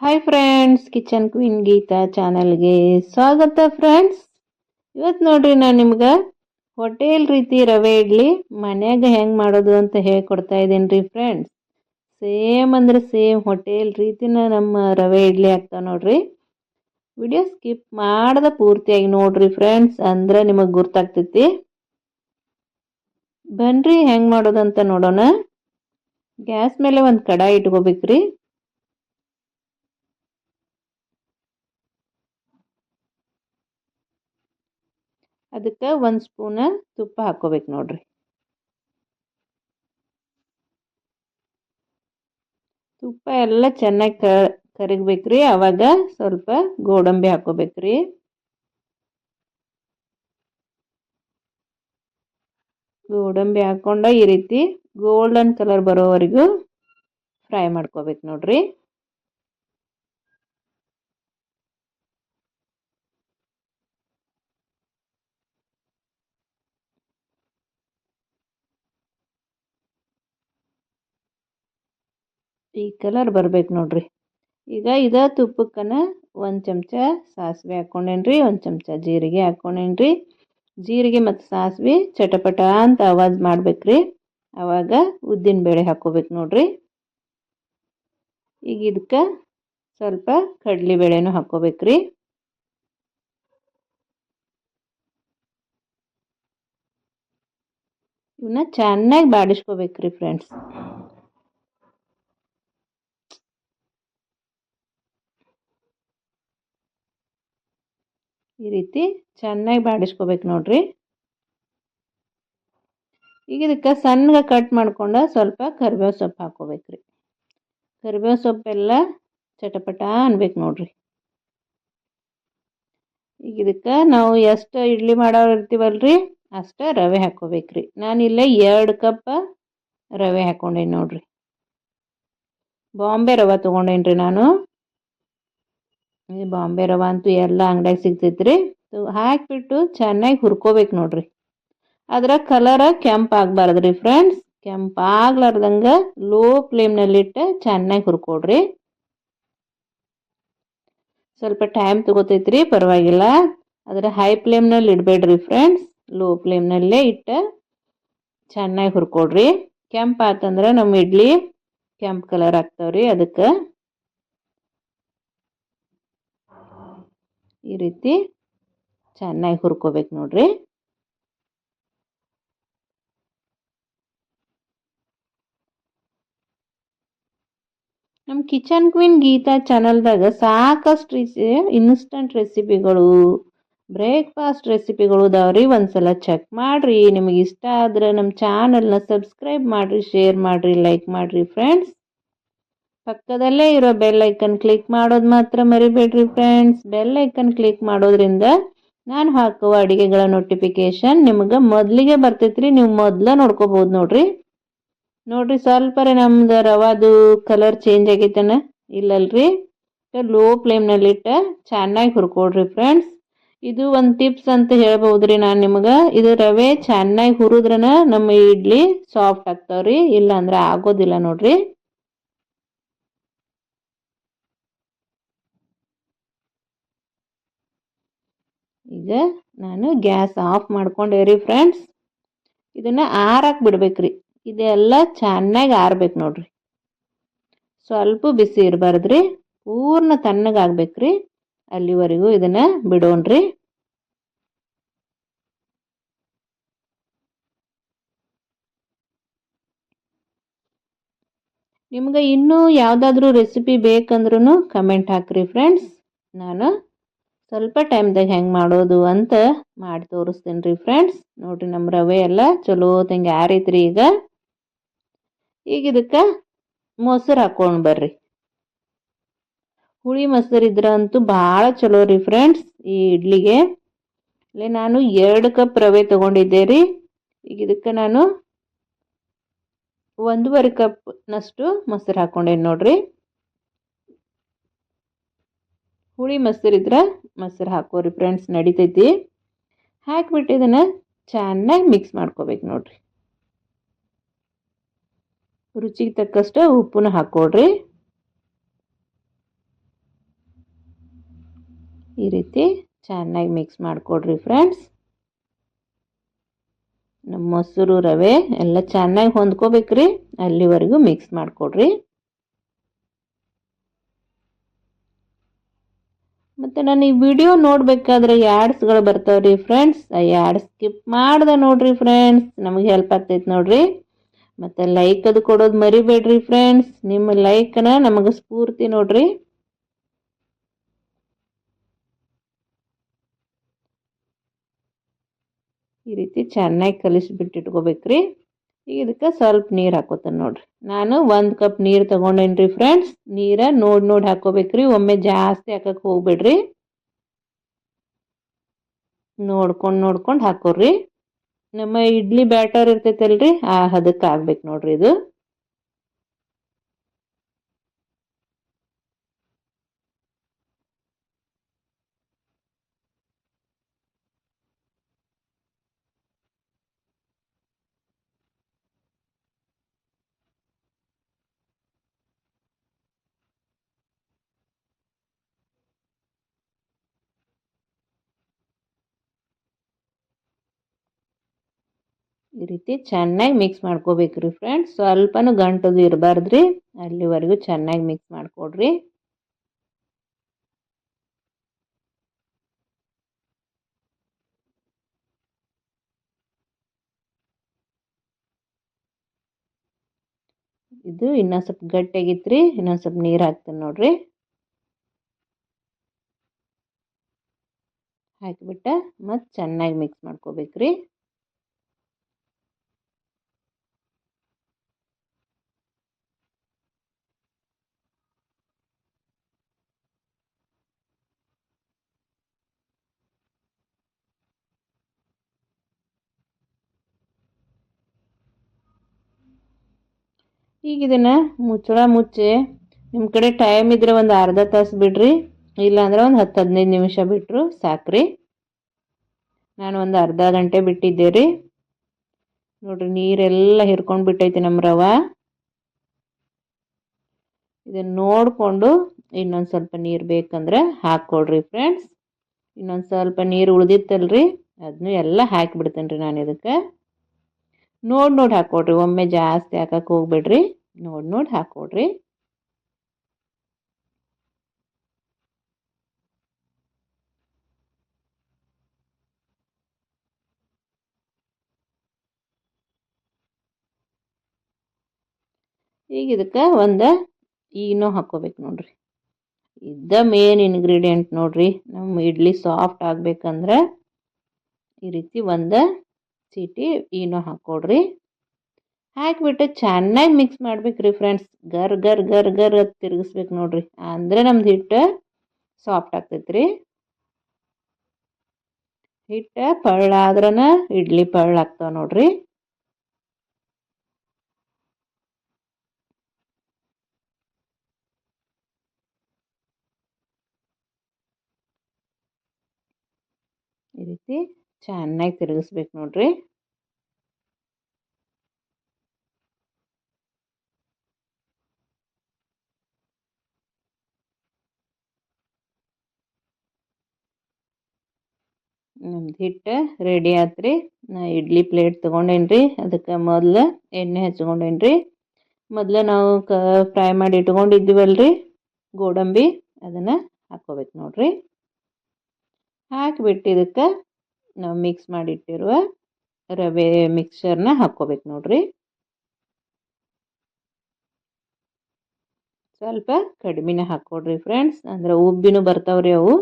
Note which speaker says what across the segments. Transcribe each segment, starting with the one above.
Speaker 1: Hi friends kitchen queen Geetha ಚಾನಲ್ಗೆ ಸ್ವಾಗತ friends ಇವತ್ತು ನೋಡ್ರಿ ನಾನು ನಿಮ್ಗೆ ಹೋಟೆಲ್ ರೀತಿ ರವೆ ಇಡ್ಲಿ ಮನ್ಯಾಗ ಹೆಂಗೆ ಮಾಡೋದು ಅಂತ ಹೇಳ್ಕೊಡ್ತಾ ಇದ್ದೀನಿ ರೀ ಫ್ರೆಂಡ್ಸ್ ಸೇಮ್ ಅಂದರೆ ಸೇಮ್ ಹೋಟೆಲ್ ರೀತಿನ ನಮ್ಮ ರವೆ ಇಡ್ಲಿ ಆಗ್ತಾವೆ ನೋಡ್ರಿ. ವಿಡಿಯೋ ಸ್ಕಿಪ್ ಮಾಡ್ದೆ ಪೂರ್ತಿಯಾಗಿ ನೋಡ್ರಿ ಫ್ರೆಂಡ್ಸ್ ಅಂದ್ರೆ ನಿಮಗೆ ಗುರ್ತಾಗ್ತೈತಿ. ಬನ್ರಿ ಹೆಂಗೆ ಮಾಡೋದಂತ ನೋಡೋಣ. ಗ್ಯಾಸ್ ಮೇಲೆ ಒಂದು ಕಡಾಯಿ ಇಟ್ಕೋಬೇಕ್ರಿ. ಅದಕ್ಕೆ ಒಂದು ಸ್ಪೂನ ತುಪ್ಪ ಹಾಕ್ಕೋಬೇಕು ನೋಡ್ರಿ. ತುಪ್ಪ ಎಲ್ಲ ಚೆನ್ನಾಗಿ ಕ, ಕರಗಬೇಕ್ರಿ, ಅವಾಗ ಸ್ವಲ್ಪ ಗೋಡಂಬಿ ಹಾಕ್ಕೋಬೇಕ್ರಿ ಗೋಡಂಬಿ ಹಾಕ್ಕೊಂಡ ಈ ರೀತಿ ಗೋಲ್ಡನ್ ಕಲರ್ ಬರೋವರೆಗೂ ಫ್ರೈ ಮಾಡ್ಕೋಬೇಕು ನೋಡ್ರಿ. ಈ ಕಲರ್ ಬರ್ಬೇಕು ನೋಡ್ರಿ. ಈಗ ಇದ ತುಪ್ಪಕ್ಕನ ಒಂದು ಚಮಚ ಸಾಸಿವೆ ಹಾಕ್ಕೊಂಡೇನ್ರಿ ಒಂದು ಚಮಚ ಜೀರಿಗೆ ಹಾಕ್ಕೊಂಡೇನ್ರಿ ಜೀರಿಗೆ ಮತ್ತು ಸಾಸಿವೆ ಚಟಪಟ ಅಂತ ಆವಾಜ್ ಮಾಡ್ಬೇಕ್ರಿ. ಆವಾಗ ಉದ್ದಿನ ಬೇಳೆ ಹಾಕ್ಕೋಬೇಕು ನೋಡ್ರಿ. ಈಗ ಇದಕ್ಕೆ ಸ್ವಲ್ಪ ಕಡ್ಲಿ ಬೇಳೆನೂ ಹಾಕ್ಕೋಬೇಕ್ರಿ ಇವನ್ನ ಚೆನ್ನಾಗಿ ಬಾಡಿಸ್ಕೋಬೇಕ್ರಿ ಫ್ರೆಂಡ್ಸ್ ಈ ರೀತಿ ಚೆನ್ನಾಗಿ ಬಾಡಿಸ್ಕೋಬೇಕು ನೋಡ್ರಿ. ಈಗ ಇದಕ್ಕೆ ಸಣ್ಣಗೆ ಕಟ್ ಮಾಡ್ಕೊಂಡು ಸ್ವಲ್ಪ ಕರಿಬೇವು ಸೊಪ್ಪು ಹಾಕೋಬೇಕ್ರಿ. ಕರಿಬೇವು ಸೊಪ್ಪೆಲ್ಲ ಚಟಪಟ ಅನ್ಬೇಕು ನೋಡ್ರಿ. ಈಗ ಇದಕ್ಕೆ ನಾವು ಎಷ್ಟು ಇಡ್ಲಿ ಮಾಡೋರು ಇರ್ತೀವಲ್ರಿ? ಅಷ್ಟು ರವೆ ಹಾಕ್ಕೋಬೇಕ್ರಿ ನಾನಿಲ್ಲ ಎರಡು ಕಪ್ ರವೆ ಹಾಕ್ಕೊಂಡೇನಿ ನೋಡ್ರಿ. ಬಾಂಬೆ ರವೆ ತೊಗೊಂಡೇನ್ರಿ ನಾನು. ಈ ಬಾಂಬೆ ರವೆ ಅಂತೂ ಎಲ್ಲ ಅಂಗಡಿಯಾಗ ಸಿಗ್ತೈತ್ರಿ. ಹಾಕಿಬಿಟ್ಟು ಚೆನ್ನಾಗಿ ಹುರ್ಕೋಬೇಕು ನೋಡ್ರಿ. ಅದರ ಕಲರ ಕೆಂಪು ರೀ ಫ್ರೆಂಡ್ಸ್ ಕೆಂಪು ಆಗ್ಲಾರ್ದಂಗೆ ಲೋ ಫ್ಲೇಮ್ನಲ್ಲಿಟ್ಟು ಚೆನ್ನಾಗಿ ಹುರ್ಕೊಡ್ರಿ. ಸ್ವಲ್ಪ ಟೈಮ್ ತೊಗೋತೈತ್ರಿ, ಪರವಾಗಿಲ್ಲ. ಅದರ ಹೈ ಫ್ಲೇಮ್ನಲ್ಲಿ ಇಡಬೇಡ್ರಿ ಫ್ರೆಂಡ್ಸ್ ಲೋ ಫ್ಲೇಮ್ನಲ್ಲೇ ಇಟ್ಟು ಚೆನ್ನಾಗಿ ಹುರ್ಕೊಡ್ರಿ. ಕೆಂಪು ಆತಂದ್ರೆ ನಮ್ಮ ಇಡ್ಲಿ ಕೆಂಪು ಕಲರ್ ಆಗ್ತಾವ್ರಿ ಅದಕ್ಕೆ. ಈ ರೀತಿ ಚೆನ್ನಾಗಿ ಹುರ್ಕೋಬೇಕು ನೋಡ್ರಿ. ನಮ್ಮ ಕಿಚನ್ ಕ್ವೀನ್ ಗೀತಾ ಚಾನಲ್ದಾಗ ಸಾಕಷ್ಟು ರೆಸಿ, ಇನ್ಸ್ಟಂಟ್ ರೆಸಿಪಿಗಳು, ಬ್ರೇಕ್ಫಾಸ್ಟ್ ರೆಸಿಪಿಗಳು ಇದಾವ್ರಿ ಒಂದ್ಸಲ ಚೆಕ್ ಮಾಡಿರಿ. ನಿಮಗೆ ಇಷ್ಟ ಆದ್ರೆ ನಮ್ಮ ಚಾನಲ್ನ ಸಬ್ಸ್ಕ್ರೈಬ್ ಮಾಡಿರಿ, ಶೇರ್ ಮಾಡಿರಿ, ಲೈಕ್ ಮಾಡಿರಿ ಫ್ರೆಂಡ್ಸ್. ಪಕ್ಕದಲ್ಲೇ ಇರೋ ಬೆಲ್ ಐಕನ್ ಕ್ಲಿಕ್ ಮಾಡೋದು ಮಾತ್ರ ಮರಿಬೇಡ್ರಿ ಫ್ರೆಂಡ್ಸ್ ಬೆಲ್ ಐಕನ್ ಕ್ಲಿಕ್ ಮಾಡೋದ್ರಿಂದ ನಾನು ಹಾಕುವ ಅಡುಗೆಗಳ ನೋಟಿಫಿಕೇಶನ್ ನಿಮ್ಗೆ ಮೊದಲಿಗೆ ಬರ್ತೈತ್ರಿ, ನೀವು ಮೊದಲ ನೋಡ್ಕೋಬೋದು ನೋಡ್ರಿ. ನೋಡ್ರಿ ಸ್ವಲ್ಪ ನಮ್ದು ರವಾದು ಕಲರ್ ಚೇಂಜ್ ಆಗೈತನ? ಇಲ್ಲಲ್ರಿ. ಲೋ ಫ್ಲೇಮ್ನಲ್ಲಿಟ್ಟ ಚೆನ್ನಾಗಿ ಹುರ್ಕೊಡ್ರಿ ಫ್ರೆಂಡ್ಸ್ ಇದು ಒಂದು ಟಿಪ್ಸ್ ಅಂತ ಹೇಳ್ಬೋದ್ರಿ ನಾನು ನಿಮ್ಗೆ. ಇದು ರವೆ ಚೆನ್ನಾಗಿ ಹುರಿದ್ರನ ನಮ್ಮ ಇಡ್ಲಿ ಸಾಫ್ಟ್ ಆಗ್ತಾವ್ರಿ ಇಲ್ಲ ಅಂದ್ರೆ ಆಗೋದಿಲ್ಲ ನೋಡ್ರಿ. ಈಗ ನಾನು ಗ್ಯಾಸ್ ಆಫ್ ಮಾಡ್ಕೊಂಡೇರಿ ಫ್ರೆಂಡ್ಸ್. ಇದನ್ನು ಆರಕ್ಕೆ ಬಿಡ್ಬೇಕ್ರಿ. ಇದೆಲ್ಲ ಚೆನ್ನಾಗಿ ಆರ್ಬೇಕು ನೋಡ್ರಿ. ಸ್ವಲ್ಪ ಬಿಸಿ ಇರಬಾರ್ದ್ರಿ. ಪೂರ್ಣ ತಣ್ಣಗಾಗ್ಬೇಕ್ರಿ ಅಲ್ಲಿವರೆಗೂ ಇದನ್ನು ಬಿಡೋಣ್ರಿ. ನಿಮ್ಗೆ ಇನ್ನೂ ಯಾವುದಾದ್ರೂ ರೆಸಿಪಿ ಬೇಕಂದ್ರೂ ಕಮೆಂಟ್ ಹಾಕ್ರಿ ಫ್ರೆಂಡ್ಸ್. ನಾನು ಸ್ವಲ್ಪ ಟೈಮ್ದಾಗ ಹೆಂಗೆ ಮಾಡೋದು ಅಂತ ಮಾಡಿ ತೋರಿಸ್ತೀನಿ ರೀ ಫ್ರೆಂಡ್ಸ್ ನೋಡಿರಿ ನಮ್ಮ ರವೆ ಎಲ್ಲ ಚಲೋ ತಂಗೆ ಆರೈತ್ರಿ ಈಗ. ಈಗ ಇದಕ್ಕೆ ಮೊಸರು ಹಾಕೊಂಡು ಬರ್ರಿ. ಹುಳಿ ಮೊಸರು ಇದ್ರೆ ಅಂತೂ ಭಾಳ ಚಲೋ ರೀ ಫ್ರೆಂಡ್ಸ್ ಈ ಇಡ್ಲಿಗೆ. ಇಲ್ಲಿ ನಾನು ಎರಡು ಕಪ್ ರವೆ ತೊಗೊಂಡಿದ್ದೆ ರೀ. ಈಗ ಇದಕ್ಕೆ ನಾನು ಒಂದೂವರೆ ಕಪ್ನಷ್ಟು ಮೊಸರು ಹಾಕ್ಕೊಂಡೇನಿ ನೋಡ್ರಿ. ಹುಳಿ ಮೊಸರಿದ್ರೆ ಮೊಸರು ಹಾಕೋರಿ ಫ್ರೆಂಡ್ಸ್ ನಡಿತೈತಿ. ಹಾಕಿಬಿಟ್ಟು ಇದನ್ನು ಚೆನ್ನಾಗಿ ಮಿಕ್ಸ್ ಮಾಡ್ಕೋಬೇಕು ನೋಡ್ರಿ. ರುಚಿಗೆ ತಕ್ಕಷ್ಟು ಉಪ್ಪನ್ನ ಹಾಕ್ಕೊಡ್ರಿ. ಈ ರೀತಿ ಚೆನ್ನಾಗಿ ಮಿಕ್ಸ್ ಮಾಡಿಕೊಡ್ರಿ ಫ್ರೆಂಡ್ಸ್ ನಮ್ಮ ಮೊಸರು, ರವೆ ಎಲ್ಲ ಚೆನ್ನಾಗಿ ಹೊಂದ್ಕೋಬೇಕ್ರಿ. ಅಲ್ಲಿವರೆಗೂ ಮಿಕ್ಸ್ ಮಾಡಿಕೊಡ್ರಿ. ಮತ್ತು ನಾನು ಈ ವಿಡಿಯೋ ನೋಡಬೇಕಾದ್ರೆ ಯಾಡ್ಸ್ಗಳು ಬರ್ತಾವ್ರಿ ಫ್ರೆಂಡ್ಸ್ ಆ ಯಾಡ್ ಸ್ಕಿಪ್ ಮಾಡ್ದೆ ನೋಡ್ರಿ ಫ್ರೆಂಡ್ಸ್ ನಮಗೆ ಹೆಲ್ಪ್ ಆಗ್ತೈತೆ ನೋಡ್ರಿ. ಮತ್ತು ಲೈಕ್ ಅದು ಕೊಡೋದು ಮರಿಬೇಡ್ರಿ ಫ್ರೆಂಡ್ಸ್ ನಿಮ್ಮ ಲೈಕ್ನ ನಮಗೆ ಸ್ಫೂರ್ತಿ ನೋಡ್ರಿ. ಈ ರೀತಿ ಚೆನ್ನಾಗಿ ಕಲಿಸ್ಬಿಟ್ಟು ಇದಕ್ಕೆ ಸ್ವಲ್ಪ ನೀರು ಹಾಕೋತಾನೆ ನೋಡ್ರಿ. ನಾನು ಒಂದು ಕಪ್ ನೀರು ತೊಗೊಂಡೇನಿ ರೀ ಫ್ರೆಂಡ್ಸ್ ನೀರ ನೋಡಿ ನೋಡಿ ಹಾಕೋಬೇಕ್ರಿ, ಒಮ್ಮೆ ಜಾಸ್ತಿ ಹಾಕಕ್ಕೆ ಹೋಗ್ಬೇಡ್ರಿ. ನೋಡ್ಕೊಂಡು ನೋಡ್ಕೊಂಡು ಹಾಕೋರಿ ನಮ್ಮ ಇಡ್ಲಿ ಬ್ಯಾಟರ್ ಇರ್ತೈತಲ್ರಿ, ಆ ಹದಕ್ಕೆ ಆಗ್ಬೇಕು ನೋಡ್ರಿ ಇದು. ಈ ರೀತಿ ಚೆನ್ನಾಗಿ ಮಿಕ್ಸ್ ಮಾಡ್ಕೋಬೇಕ್ರಿ ಫ್ರೆಂಡ್ಸ್ ಸ್ವಲ್ಪನೂ ಗಂಟದು ಇರಬಾರ್ದು ರೀ ಅಲ್ಲಿವರೆಗೂ ಚೆನ್ನಾಗಿ ಮಿಕ್ಸ್ ಮಾಡಿಕೊಡ್ರಿ. ಇದು ಇನ್ನೊಂದು ಸ್ವಲ್ಪ ಗಟ್ಟಿಯಾಗಿತ್ತು ರೀ ಇನ್ನೊಂದು ಸ್ವಲ್ಪ ನೀರು ಹಾಕ್ತೀನಿ ನೋಡ್ರಿ. ಹಾಕಿಬಿಟ್ಟ ಮತ್ತು ಚೆನ್ನಾಗಿ ಮಿಕ್ಸ್ ಮಾಡ್ಕೋಬೇಕ್ರಿ. ಈಗ ಇದನ್ನು ಮುಚ್ಚಳ, ಮುಚ್ಚಿ. ನಿಮ್ಮ ಕಡೆ ಟೈಮ್ ಇದ್ದರೆ ಒಂದು ಅರ್ಧ ತಾಸು ಬಿಡ್ರಿ. ಇಲ್ಲಾಂದ್ರೆ ಒಂದು ಹತ್ತು ಹದಿನೈದು ನಿಮಿಷ ಬಿಟ್ಟರು ಸಾಕ್ರಿ. ನಾನು ಒಂದು ಅರ್ಧ ಗಂಟೆ ಬಿಟ್ಟಿದ್ದೆ ರೀ. ನೋಡಿರಿ, ನೀರೆಲ್ಲ ಹಿರ್ಕೊಂಡು ಬಿಟ್ಟೈತಿ ನಮ್ಮ ರವ. ಇದನ್ನು ನೋಡಿಕೊಂಡು ಇನ್ನೊಂದು ಸ್ವಲ್ಪ ನೀರು ಬೇಕಂದ್ರೆ ಹಾಕ್ಕೊಡ್ರಿ ಫ್ರೆಂಡ್ಸ್ ಇನ್ನೊಂದು ಸ್ವಲ್ಪ ನೀರು ಉಳಿದಿತ್ತಲ್ರಿ. ಅದನ್ನು ಎಲ್ಲ ಹಾಕಿಬಿಡ್ತೇನೆ ರೀ ನಾನು ಇದಕ್ಕೆ. ನೋಡಿ ನೋಡಿ ಹಾಕ್ಕೊಡ್ರಿ ಒಮ್ಮೆ ಜಾಸ್ತಿ ಹಾಕಕ್ಕೆ ಹೋಗ್ಬೇಡ್ರಿ. ನೋಡಿ ನೋಡಿ ಹಾಕ್ಕೊಡ್ರಿ ಈಗ ಇದಕ್ಕೆ ಒಂದು ಈನೋ ಹಾಕ್ಕೋಬೇಕು ನೋಡ್ರಿ. ಇದ್ದ ಮೇನ್ ಇಂಗ್ರೀಡಿಯೆಂಟ್ ನೋಡ್ರಿ. ನಮ್ಮ ಇಡ್ಲಿ ಸಾಫ್ಟ್ ಆಗ್ಬೇಕಂದ್ರೆ ಈ ರೀತಿ ಒಂದು ಚೀಟಿ ಈನೋ ಹಾಕ್ಕೊಡ್ರಿ ಹಾಕಿಬಿಟ್ಟು ಚೆನ್ನಾಗಿ ಮಿಕ್ಸ್ ಮಾಡ್ಬೇಕು ರೀ ಫ್ರೆಂಡ್ಸ್ ಗರ್ ಗರ್ ಗರ್ ಗರ್ ಅದು ತಿರುಗಿಸ್ಬೇಕು ನೋಡ್ರಿ. ಅಂದರೆ ನಮ್ದು ಹಿಟ್ಟು ಸಾಫ್ಟ್ ಆಗ್ತೈತೆ ರೀ ಹಿಟ್ಟು ಪಳ್ಳಾದ್ರನ ಇಡ್ಲಿ ಪಳ್ಳ ಆಗ್ತಾವೆ ನೋಡ್ರಿ. ಈ ರೀತಿ ಚೆನ್ನಾಗಿ ತಿರುಗಿಸ್ಬೇಕು ನೋಡ್ರಿ. ನಮ್ದು ಹಿಟ್ಟು ರೆಡಿ ಆಯ್ತು ರೀ ನಾ ಇಡ್ಲಿ ಪ್ಲೇಟ್ ತೊಗೊಂಡೇನ್ರಿ. ಅದಕ್ಕೆ ಮೊದಲು ಎಣ್ಣೆ ಹಚ್ಕೊಂಡೇನ್ರಿ. ಮೊದಲು ನಾವು ಕ ಫ್ರೈ ಮಾಡಿ ಇಟ್ಕೊಂಡಿದ್ದೀವಲ್ರಿ. ಗೋಡಂಬಿ ಅದನ್ನು ಹಾಕ್ಕೋಬೇಕು ನೋಡ್ರಿ. ಹಾಕಿಬಿಟ್ಟು ಇದಕ್ಕೆ ನಾವು ಮಿಕ್ಸ್ ಮಾಡಿಟ್ಟಿರುವ ರವೆ ಮಿಕ್ಸರ್ನ ಹಾಕ್ಕೋಬೇಕು ನೋಡ್ರಿ. ಸ್ವಲ್ಪ ಕಡಿಮೆನೇ ಹಾಕ್ಕೊಡ್ರಿ ಫ್ರೆಂಡ್ಸ್ ಅಂದ್ರೆ ಉಬ್ಬಿನೂ ಬರ್ತಾವ್ರಿ ಅವು.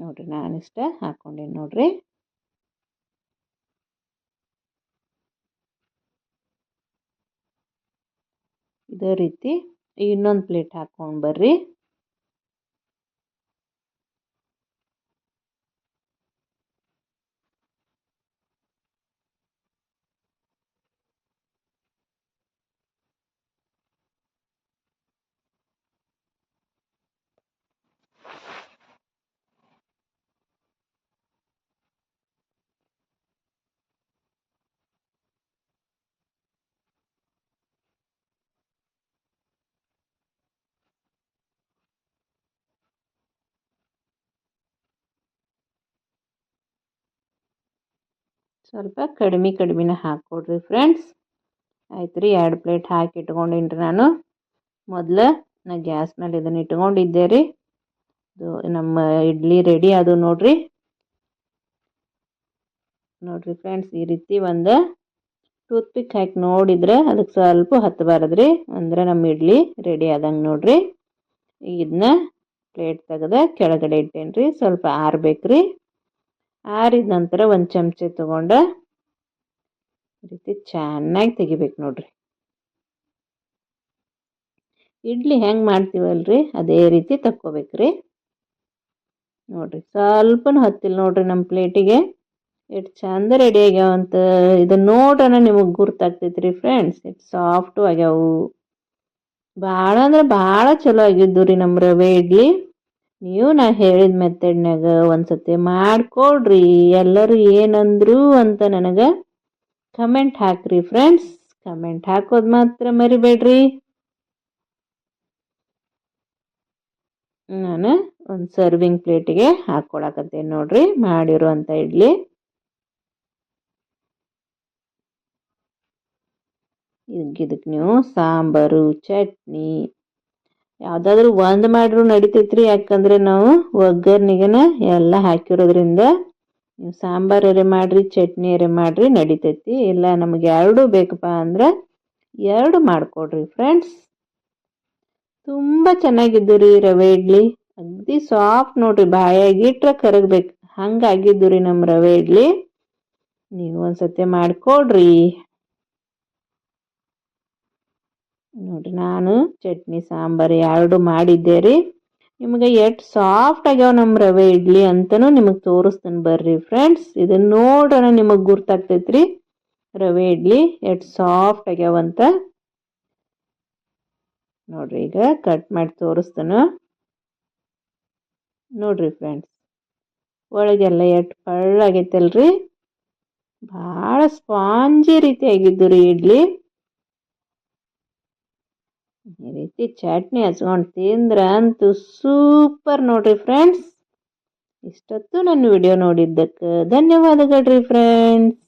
Speaker 1: ನೋಡಿರಿ ನಾನು ಇಷ್ಟೇ ಹಾಕೊಂಡೀನಿ ನೋಡಿರಿ. ಇದೇ ರೀತಿ ಇನ್ನೊಂದು ಪ್ಲೇಟ್ ಹಾಕ್ಕೊಂಡು ಬರ್ರಿ. ಸ್ವಲ್ಪ ಕಡಿಮೆ ಕಡಿಮೆನ ಹಾಕ್ಕೊಡ್ರಿ ಫ್ರೆಂಡ್ಸ್ ಆಯ್ತು ರೀ ಎರಡು ಪ್ಲೇಟ್ ಹಾಕಿ ಇಟ್ಕೊಂಡಿನ್ರಿ ನಾನು. ಮೊದಲು ನಾ ಗ್ಯಾಸ್ ಮೇಲೆ ಇದನ್ನು ಇಟ್ಕೊಂಡಿದ್ದೆ ರೀ. ಇದು ನಮ್ಮ ಇಡ್ಲಿ ರೆಡಿ ಅದು ನೋಡ್ರಿ. ನೋಡ್ರಿ ಫ್ರೆಂಡ್ಸ್ ಈ ರೀತಿ ಒಂದು ಟೂತ್ ಪಿಕ್ ಹಾಕಿ ನೋಡಿದ್ರೆ ಅದಕ್ಕೆ ಸ್ವಲ್ಪ ಹತ್ತಬಾರದ್ರಿ ಅಂದ್ರೆ ನಮ್ಮ ಇಡ್ಲಿ ರೆಡಿ ಆದಂಗೆ ನೋಡ್ರಿ. ಈಗ ಇದನ್ನ ಪ್ಲೇಟ್ ತೆಗೆದ ಕೆಳಗಡೆ ಇಟ್ಟೇನ್ರಿ. ಸ್ವಲ್ಪ ಆರ್ಬೇಕ್ರಿ. ಆರಿದ ನಂತರ ಒಂದು ಚಮಚೆ ತಗೊಂಡು ರೀತಿ ಚೆನ್ನಾಗಿ ತೆಗಿಬೇಕು ನೋಡ್ರಿ. ಇಡ್ಲಿ ಹೆಂಗೆ ಮಾಡ್ತೀವಲ್ರಿ? ಅದೇ ರೀತಿ ತಕ್ಕೋಬೇಕ್ರಿ. ನೋಡ್ರಿ, ಸ್ವಲ್ಪನೂ ಹತ್ತಿಲ್ಲ ನೋಡ್ರಿ ನಮ್ಮ ಪ್ಲೇಟಿಗೆ. ಎಷ್ಟು ಚಂದ ರೆಡಿ ಆಗ್ಯಾವಂತ ಇದು ನೋಡ್ರನ ನಿಮಗೆ ಗುರ್ತಾಗ್ತೈತ್ರಿ ಫ್ರೆಂಡ್ಸ್ ಎಷ್ಟು ಸಾಫ್ಟು ಆಗ್ಯಾವು. ಭಾಳ ಅಂದ್ರೆ ಭಾಳ ಚಲೋ ಆಗಿದ್ದು ರೀ ನಮ್ಮ ರವೆ ಇಡ್ಲಿ. ನೀವು ನಾ ಹೇಳಿದ ಮೆಥಡ್ನಾಗ ಒಂದ್ಸತಿ ಮಾಡ್ಕೊಡ್ರಿ, ಎಲ್ಲರೂ ಏನಂದ್ರು ಅಂತ ನನಗೆ ಕಮೆಂಟ್ ಹಾಕ್ರಿ ಫ್ರೆಂಡ್ಸ್ ಕಮೆಂಟ್ ಹಾಕೋದು ಮಾತ್ರ ಮರಿಬೇಡ್ರಿ. ನಾನು ಒಂದು ಸರ್ವಿಂಗ್ ಪ್ಲೇಟಿಗೆ ಹಾಕ್ಕೊಳಕತ್ತೇನೆ ನೋಡ್ರಿ ಮಾಡಿರುವಂಥ ಇಡ್ಲಿ. ಇದಕ್ಕೆ ನೀವು ಸಾಂಬಾರು, ಚಟ್ನಿ. ಯಾವುದಾದ್ರೂ ಒಂದು ಮಾಡ್ರೂ ನಡಿತೈತ್ರಿ, ಯಾಕಂದ್ರೆ ನಾವು ಒಗ್ಗರ್ನಿಗೆನ ಎಲ್ಲ ಹಾಕಿರೋದ್ರಿಂದ ನೀವು ಮಾಡಿರಿ ಚಟ್ನಿಯರೆ ಮಾಡಿರಿ ನಡಿತೈತಿ. ಇಲ್ಲ, ನಮಗೆ ಎರಡು ಬೇಕಪ್ಪ ಅಂದ್ರೆ ಎರಡು ಮಾಡಿಕೊಡ್ರಿ ಫ್ರೆಂಡ್ಸ್ ತುಂಬ ಚೆನ್ನಾಗಿದ್ದು ರೀ ರವೆ ಇಡ್ಲಿ. ಅಗ್ದಿ ಸಾಫ್ಟ್ ನೋಡ್ರಿ ಬಾಯಾಗಿಟ್ರೆ ಕರಗಬೇಕು. ಹಂಗಾಗಿದ್ದು ರೀ ನಮ್ಮ ರವೆ ಇಡ್ಲಿ. ನೀವು ಒಂದ್ಸತಿ ಮಾಡಿಕೊಡ್ರಿ. ನೋಡ್ರಿ, ನಾನು ಚಟ್ನಿ, ಸಾಂಬಾರು ಎರಡು ಮಾಡಿದ್ದೆ ರೀ. ನಿಮಗೆ ಎಷ್ಟು ಸಾಫ್ಟ್ ಆಗ್ಯಾವ ನಮ್ಮ ರವೆ, ಇಡ್ಲಿ ಅಂತಲೂ ನಿಮಗೆ ತೋರಿಸ್ತೀನಿ ಬರ್ರಿ ಫ್ರೆಂಡ್ಸ್ ಇದನ್ನು ನೋಡೋಣ ನಿಮಗೆ ಗುರ್ತಾಗ್ತೈತ್ರಿ ರವೆ, ಇಡ್ಲಿ ಎಷ್ಟು ಸಾಫ್ಟ್ ಆಗ್ಯಾವಂತ ನೋಡ್ರಿ, ಈಗ ಕಟ್ ಮಾಡಿ ತೋರಿಸ್ತಾನ. ನೋಡ್ರಿ ಫ್ರೆಂಡ್ಸ್ ಒಳಗೆಲ್ಲ ಎಷ್ಟು ಪಳ್ಳಾಗೈತಲ್ರಿ. ಭಾಳ ಸ್ಪಾಂಜಿ ರೀತಿ ಆಗಿದ್ದು ರೀ ಇಡ್ಲಿ. ಈ ರೀತಿ ಚಟ್ನಿ ಹಚ್ಕೊಂಡು ತಿಂದ್ರೆ ಅಂತೂ ಸೂಪರ್ ನೋಡ್ರಿ ಫ್ರೆಂಡ್ಸ್ ಇಷ್ಟೊತ್ತು ನನ್ನ ವಿಡಿಯೋ ನೋಡಿದ್ದಕ್ಕೆ ಧನ್ಯವಾದಗಳು ರೀ ಫ್ರೆಂಡ್ಸ್